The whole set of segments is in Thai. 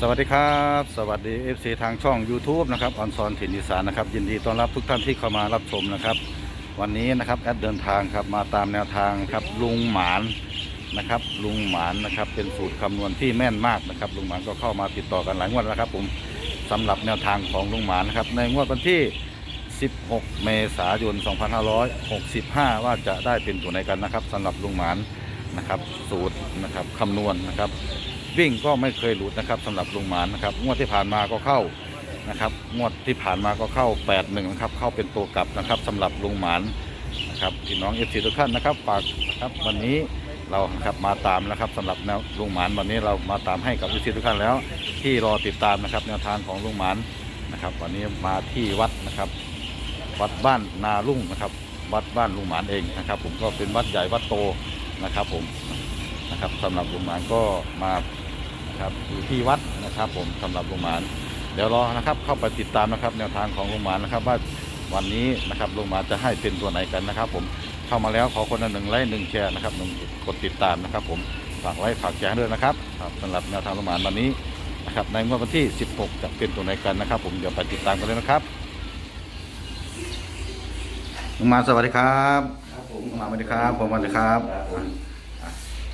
สวัสดีครับ สวัสดี FC ทางช่อง YouTube นะครับออนซอนถิ่นอีสานนะครับ ยินดีต้อนรับทุกท่านที่เข้ามารับชมนะครับ วันนี้นะครับแอดเดินทางครับมาตามแนวทางครับลุงหมานนะครับ ลุงหมานนะครับเป็นสูตรคำนวณที่แม่นมากนะครับ ลุงหมานก็เข้ามาติดต่อกันหลายงวดแล้วครับ ผมสำหรับแนวทางของลุงหมานนะครับในงวดวันที่ 16 เมษายน 2565 ว่าจะได้เป็นตัวไหนกันนะครับสำหรับลุงหมานนะครับสูตรนะครับคำนวณนะครับ วิ่งก็ไม่เคยหลุดนะครับสำหรับลุงหมานนะครับงวดที่ผ่านมาก็เข้านะครับงวดที่ผ่านมาก็เข้า 8 1นะครับเข้าเป็นตัวกลับนะครับสำหรับลุงหมานนะครับพี่น้องเอฟซีทุกท่านนะครับฝากนะครับวันนี้เราครับมาตามนะครับสำหรับแนวลุงหมานวันนี้เรามาตามให้กับเอฟซีทุกท่านแล้ว ที่รอติดตามนะครับแนวทางของลุงหมานนะครับ วันนี้มาที่วัดนะครับ วัดบ้านนาลุ่งนะครับ วัดบ้านลุงหมานเองนะครับ ผมก็เป็นวัดใหญ่วัดโตนะครับผมนะครับสำหรับลุงหมานก็มา นะครับอยู่ที่วัดนะครับผมสำหรับลุงหมานเดี๋ยวรอนะครับเข้าไปติดตามนะครับ แนวทางของลุงหมานนะครับ ว่าวันนี้นะครับลุงหมานจะให้เป็นตัวไหนกันนะครับ ผมเข้ามาแล้วขอคนละหนึ่งไลค์หนึ่งแชร์นะครับหนึ่งกดติดตามนะครับ ผมฝากไลค์ฝากแชร์ด้วยนะครับครับสำหรับแนวทางลุงหมานวันนี้นะครับในงวดวันที่ 16 จะเป็นตัวไหนกันนะครับ ผมเดี๋ยวไปติดตามกันเลยนะครับลุงหมานสวัสดีครับครับผมลุงหมานสวัสดีครับผมสวัสดีครับครับผม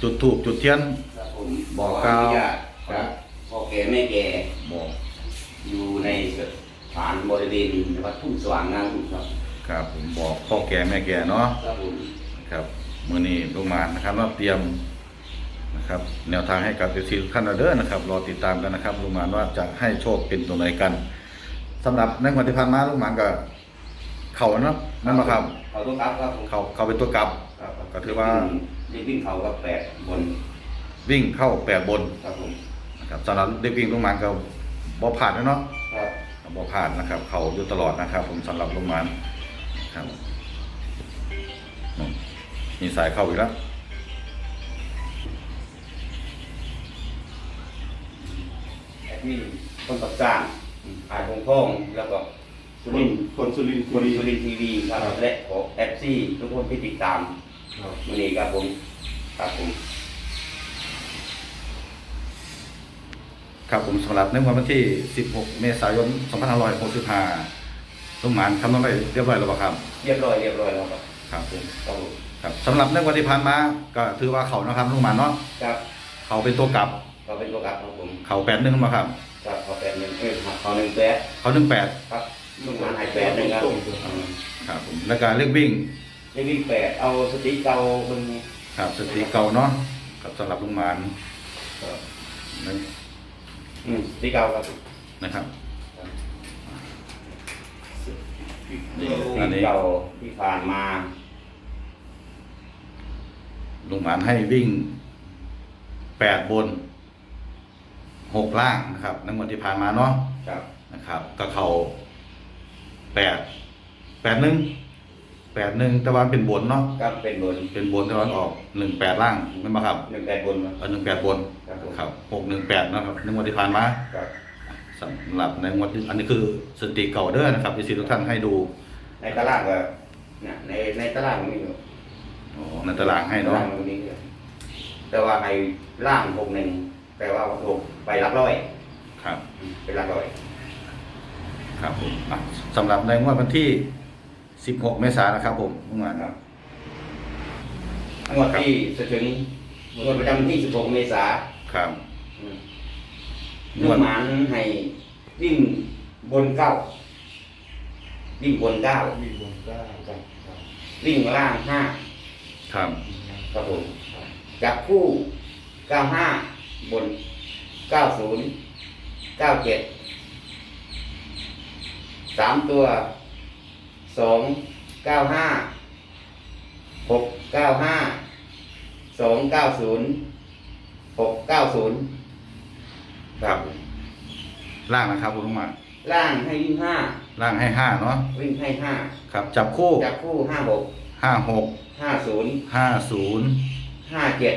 จุดถูกจุดเทียนครับผมบอกกล่าวขออนุญาต ครับพ่อแก่แม่แก่บอกอยู่ในสถานบริเวณวัดทุ่งสว่างนางครับครับผมบอกพ่อแก่แม่แก่เนาะครับผมครับมือนี้ลุงหมานนะครับเราเตรียมนะครับ แนวทางให้กับเอซีทุกท่านเด้อนะครับ รอติดตามกันนะครับลุงหมานว่าจะให้โชคเป็นตัวไหนกันสำหรับในวันที่ผ่านมาลุงหมานก็เข่าเนาะนั่นมาครับเขาต้องครับครับผมเข่าเข่าเป็นตัวกลับครับก็ถือว่าเด็กวิ่งเขาก็แปดบน วิ่งเข้าแปดบนครับผมนะ ครับสำหรับเด็กวิ่งลุงหมานก็บ่ผ่านนะเนาะครับบ่ผ่านนะครับ เขาอยู่ตลอดนะครับ ผมสำหรับลุงหมานครับอืมมีสายเข้าอีกแล้วแอดมินคนตับสร้างอายพงพงแล้วก็สุรินทร์คนสุรินทร์คนสุรินทร์ทีวีครับและขอเอฟซีทุกคนที่ติดตามครับวันนี้ครับผมครับผม ครับผมสำหรับในวันที่ 16 เมษายน 2565ลุงหมานคำนวณไปเรียบร้อยแล้วบ่ครับ เรียบร้อยเรียบร้อยแล้วครับครับผมครับผมครับสำหรับในวันที่ผ่านมาก็ถือว่าเขานะครับลุงหมานเนาะครับเขาเป็นตัวกลับก็เป็นตัวกลับครับผมเขาแปดหนึ่งมาครับครับขอแปดหนึ่งเออขอหนึ่งแปดเขาหนึ่งแปดครับลูกหลานหายแปดหนึ่งครับอืมครับผมแล้วก็เลขวิ่งเลขวิ่งแปดเอาสติเก่าเบิ่งครับสติเก่าเนาะครับสำหรับลุงหมานครับนั่น อืมสติเก่าครับนะครับสอันตินี้เก่าที่ผ่านมาลุงหมานให้วิ่งแปดบนหกล่างนะครับในวันที่ผ่านมาเนาะครับนะครับก็เขาแปดแปดหนึ่ง แปดหนึ่งแต่ว่าเป็นบนเนาะครับเป็นบนเป็นบนแต่ว่าออกหนึ่งแปดล่างไม่มาครับหนึ่งแปดบนครับเออหนึ่งแปดบนครับผมครับหกหนึ่งแปดนะครับในงวันที่ผ่านมาครับสำหรับในงวดที่อันนี้คือสถิติเก่าเด้อนะครับที่ทุกท่านให้ดูในตารางก็เนี่ยในในตารางมันมีอยู่อ๋อในตารางให้ตาเนาะรางมันมีอยู่แต่ว่าในล่างหกหนึ่งแปลว่าหกไปหลักร้อยครับอืมไปหลักร้อย ครับผมอะสำหรับในงวดวันที่ 16เมษายนนะครับผมเมื่อวานครับ งวดที่จะถึงงวดประจำวันที่ 16 เมษายนครับอืมงลูวกดหมานให้วิ่งบนเก้าวิ่งบนเก้ามีบนเก้าครับครับวิ่งล่างห้าครับครับผมจับคู่เก้าห้าบนเก้าศูนย์เก้าเจ็ดสามตัว สองเก้าห้าหกเก้าห้าสองเก้าศูนย์หกเก้าศูนย์ครับ ล่างนะครับคุณลุงหมาล่างให้วิ่งห้าล่างให้5เนาะวิ่งให้ห้าครับจับคู่จับคู่ห้าหก56ห้าศูนย์50ห้าเจ็ด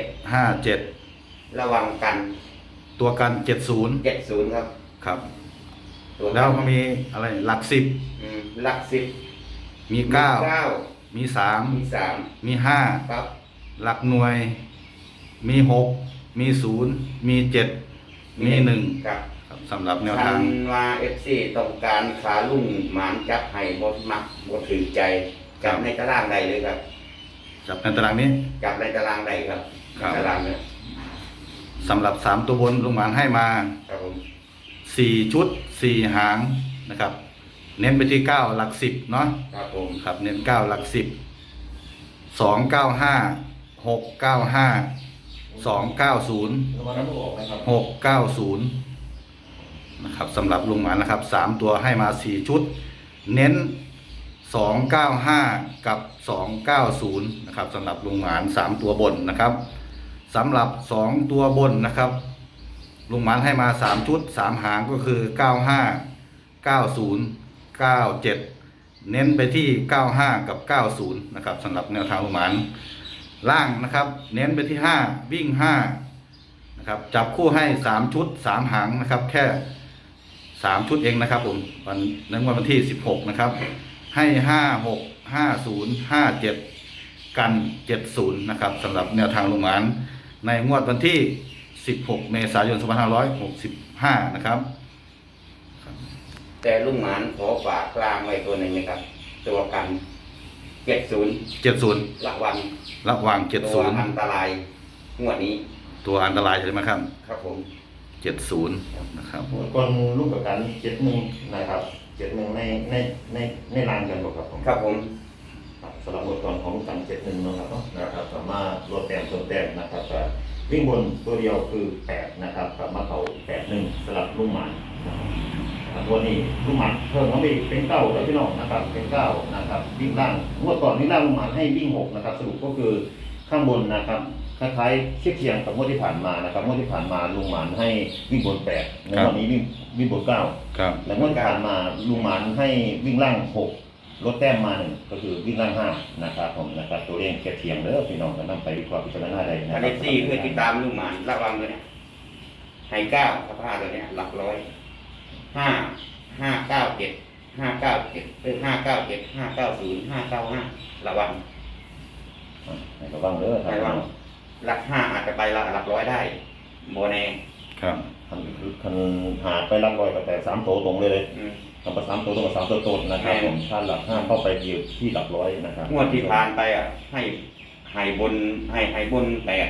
57ระวังกันตัวกัน70เจ็ดศูนย์ครับครับ ตัวกันแล้วก็มีอะไรหลักอืมหลักสิบ10 มีเก้า9มีมี3สามมีครับ5หลักหน่วย มี6มี0มี7มี1ครับครับสำหรับแนวทาทางงว่าเอฟซีต้องการขาลุ่งหมานจับให้บดมักบดถือใจจับ ในตารางใดเลยครับ จับในตารางนี้ จับในตารางใดครับครับ ตารางเนี่ยสำหรับสามตัวบนลุงหมานให้มาครับผมสี่ชุดสี่หางนะครับ เน้นไปที่เก้าหลักสิบเนาะครับผมครับ เน้นเก้าหลักสิบสองเก้าห้าหกเก้าห้าสองเก้าศูนย์ระวังน้ำมูกออกนะครับหกเก้าศูนย์นะครับสำหรับลุงหมานนะครับสามตัวให้มาสี่ชุด เน้นสองเก้าห้ากับสองเก้าศูนย์นะครับสำหรับลุงหมานสามตัวบนนะครับสำหรับสองตัวบนนะครับลุงหมานให้มาสามชุดสามหางก็คือเก้าห้าเก้าศูนย์ เก้าเจ็ดเน้นไปที่เก้าห้ากับเก้าศูนย์นะครับสำหรับแนวทางลุงหมานล่างนะครับ เน้นไปที่ห้าวิ่งห้านะครับ จับคู่ให้สามชุดสามหางนะครับ แค่สามชุดเองนะครับผมวันนั้นวันที่สิบหกนะครับ ให้ห้าหกห้าศูนย์ห้าเจ็ดกันเจ็ดศูนย์นะครับสำหรับแนวทางลงหมานในงวดวันที่สิบหกเมษายนสองพันห้าร้อยหกสิบห้านะครับ แต่ลุงหมานขอฝากกลางไว้ตัวหนึ่งนะครับ ตัวกันเจ็ดศูนย์เจ็ดศูนย์ละวันระหว่างเจ็ดตัศูวนย์อันตรายงวดนี้ตัวอันตรายใช่ไหมครับครับผมเจ็ดศูนย์นะครับก่อนลูกกับการเจ็ดหนึ่งนะครับเจ็ดหนึ่งในในในในรางกันบอกครับผมครับผมครับสำหรับบทก่อนของลูกการเจ็ดหนึ่งนะครับเนาะนะครับสามารถลดแต้มส่วนแต้มนะครับแต่วิ่งบนตัวเดียวคือแปดนะครับกลับมาเขาแปดหนึ่งสลับลูกหมานนะครับ วันนี้ลูกหมานเพิ่มเข้าไปอีกเป็นเก้าแล้วพี่น้องนะครับ เป็นเก้านะครับวิ่งล่างงวดก่อนวิ่งล่างลูกหมานให้วิ่งหกนะครับ สรุปก็คือข้างบนนะครับคล้ายๆเทียบเคียงกับงวดที่ผ่านมานะครับงวดที่ผ่านมาลุงหมานให้วิ่งบนแปดในวันนี้วิ่งวิ่งบนเก้าครับและงวดที่ผ่านมาลุงหมานให้วิ่งล่างหกลดแต้มมาหนึ่งก็คือวิ่งล่างห้านะครับผมนะครับตัวเองแค่เทียงเด้อพี่น้องกันนำไปวิเคราะห์พิจารณาได้นะคอัรันนี้ซี่เพื่อติดตามลุงหมานระวังด้วยเนี่ยให้เก้าสภาพตัวเนี้ยหลักร้อย ห้าห้าเก้าเจ็ดห้าเก้าเจ็ดเออห้าเก้าเจ็ดห้าเก้าศูนย์ห้าเก้าห้าระวังให้ระวังเด้อครับระวังหลักห้าอาจจะไปหลักหลักร้อยได้โมเน่ครับคันคันหาไปรับรอยกับแต่สามโตวตรงเลยเลยอืมคำว่าสามโตวตรงกับสามตัวตนนะครับผมถ้าหลักห้าเข้าไปอยู่ที่หลักร้อยนะครับงวดที่ผ่านไปอะให้ให้บนให้ให้บนแปด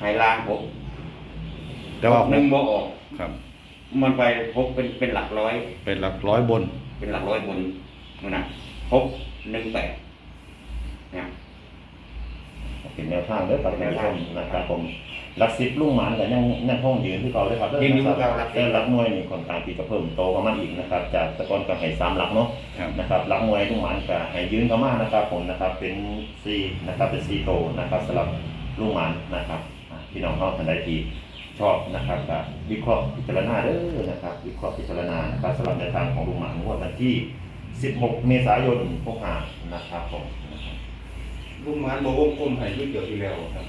ให้ล่างหกแต่ว่าหนึ่งโมออกครับ มันไปหกเป็นเป็นหลักร้อย เป็นหลักร้อยบน เป็นหลักร้อยบนนู่นนะหกหนึ่งแปดเนี่ยเป็นแนวทางเด้อครับท่านผู้ชมนะครับผมหลักสิบลุงหมานกับยังยังห้องยืนที่เขาเลยครับเด้อยืนอยู่นะคกัรับบหลักสิแต่บหลักหน่วยนี่ค่อนข้างที่จะเพิ่มโตประมาณอีกนะครับ จากแตะกอนกับให้สามหลักเนาะครับนะครับหลักหน่วยลุงหมานกับให้ยืนเข้ามานะครับ ผมนะครับเป็นซีนะครับเป็นซีโตนะครับสำหรับลุงหมานนะครับอะพี่น้องเขาท่านใดที่ ชอบนะครับก็วิเคราะห์พิจารณาเด้อนะครับวิเคราะห์พิจารณานะครับสำหรับในวทางของลุงหมานงวดวันที่ 16 เมษายน65นะครับผมนะครับลูกหมานบอกวงกลมให้ยืดเดียวที่แล้วครับ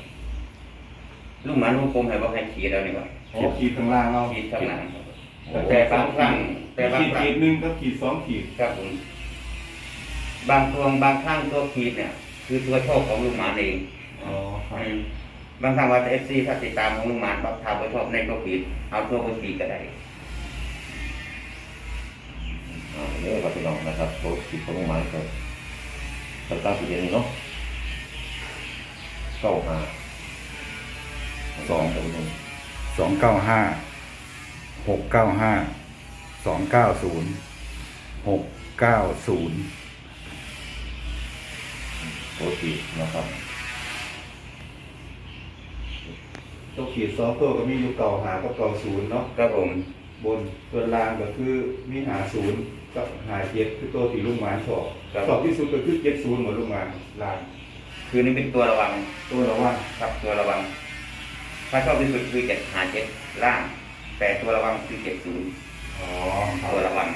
ลูกหมานลูกกลมให้บอกให้ขีดแล้วนี่ว่าอ๋อขีดข้างล่างเราขีดข้างหลังแต่บางครั้งแต่บางขีดครั้งขีดหนึ่งกับขีดสองขีดครับผมบางตัวบางครั้งตัวขีดเนี่ย คือตัวโชคของลูกหมานเองอ๋อครับอืม บางครั้งว่าเอฟซีถ้าติดตามของลูกหมานบักทาไปชอบในตัวขีดเอาตัวบนขีดก็ได้อ่าเด้อครับพี่น้องนะครับโปรสิบของลุงหมานก็ตัดตามสีเดียวนี้เนาะเข้าหาสองท่านผู้ชมสองเก้าห้าหกเก้าห้าสองเก้าศูนย์หกเก้าศูนย์โปรสีนะครับ ตัวขีดสองตัวก็มีอยู่เก่าหากับเก่าศูนย์เนาะครับผม บนตัวล่างก็คือมีหาศูนย์กับหาเจ็ดคือตัวที่ลูกหมานชอบชอบที่สุดก็คือเจ็ดศูนย์เหมือนลูกหมานล่างคือนี่เป็นตัวระวังตัวระว่างครับตัวระวัง ถ้าชอบที่สุดคือเจ็ดหาเจ็ดล่าง แต่ตัวระวังคือเจ็ดศูนย์อ๋อครัตัวบระวัง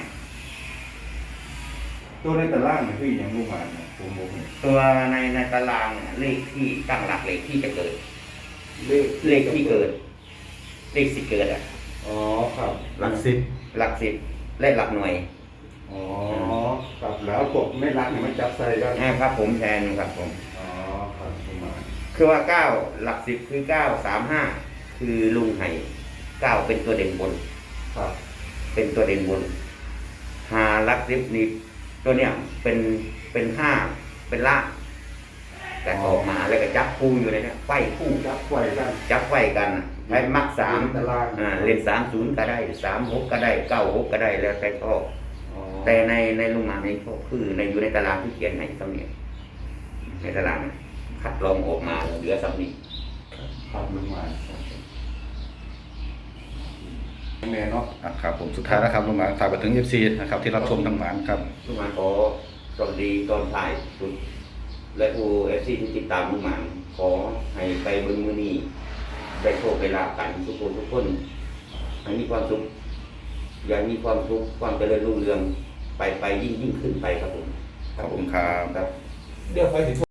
ตัวในแต่ล่างเนี่ยคืออย่างลูกหมานนะผมบอกเนี่ยตัวในในตารางเนี่ยเลขที่ตั้งหลักเลขที่จะเกิด เลขเลขที่เกิด เลขสิเกิดอะอ๋อครับหลักสิบหลักสิบและหลักหน่วยอ๋อครับแล้วกบไม่รักเนี่ยมันจับใส่กันนะครับ ผมแทนครับผมอ๋อครับลูกหมานคือว่าเก้าหลักสิบคือเก้าสามห้าคือลุงไห่เก้าเป็นตัวเด่นบน ครับ เป็นตัวเด่นบนหาลักซิบนี่ตัวเนี้ยเป็นเป็นห้าเป็นล่าง แต่ออกมาแล้วก็จับคู่อยู่เลยเนี่ยไฟคู่จับไว้กันจับไฟกันใช้มักสามตารางอ่าเล่นสามศูนย์ก็ได้สามหกก็ได้เก้าหกก็ได้แล้วแต่ชอบอ๋อแต่ในในลุงหมาในก็คือในอยู่ในตารางที่เขียนให้สำเนียงในตารางนะคัดลองออกมาเหลือสำเนียงครับลุงหมานแม่เนาะอะครับผมสุดท้ายนะครับลุงหมานฝากไปถึง FC นะครับที่รับชมทั้งหมานครับลุงหมาขอสวัสดีตอนถ่ายสุด และผู้เอฟซีที่ติดตามลุงหมาขอให้ไปเบนมือนี้ได้โชคได้ลาบกันทุกคนทุกคนให้มีความสุขอย่ามีความทุกข์ความเจริญรุ่งเรืองไปไปยิ่งยิ่งขึ้นไปครับผม ขอบคุณครับครับเดี๋ยวไปสิ